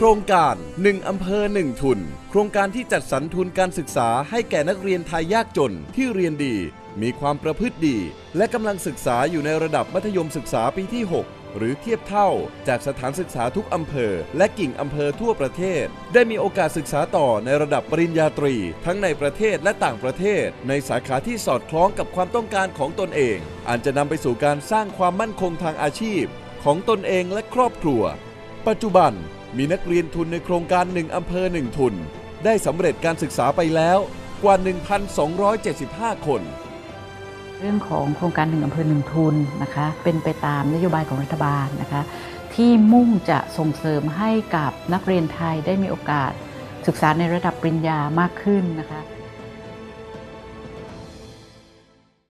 โครงการ 1 อำเภอ 1 ทุน โครงการที่จัดสรรทุนการศึกษาให้แก่นักเรียนไทยยากจนที่เรียนดี มีความประพฤติดี และกำลังศึกษาอยู่ในระดับมัธยมศึกษาปีที่ 6 หรือเทียบเท่า จากสถานศึกษาทุกอำเภอ และกิ่งอำเภอทั่วประเทศ ได้มีโอกาสศึกษาต่อในระดับปริญญาตรี ทั้งในประเทศและต่างประเทศ ในสาขาที่สอดคล้องกับความต้องการของตนเองอันจะนำไปสู่การสร้างความมั่นคงทางอาชีพ ของตนเองและครอบครัว ปัจจุบัน มีนักเรียนทุนในโครงการ 1 อำเภอ 1 ทุน ได้สำเร็จการศึกษาไปแล้วกว่า 1,275 คน เรื่องของโครงการหนึ่งอำเภอหนึ่งทุนนะคะเป็นไปตามนโยบายของรัฐบาลนะคะที่มุ่งจะส่งเสริมให้กับนักเรียนไทยได้มีโอกาส ศึกษาในระดับปริญญามากขึ้นนะคะ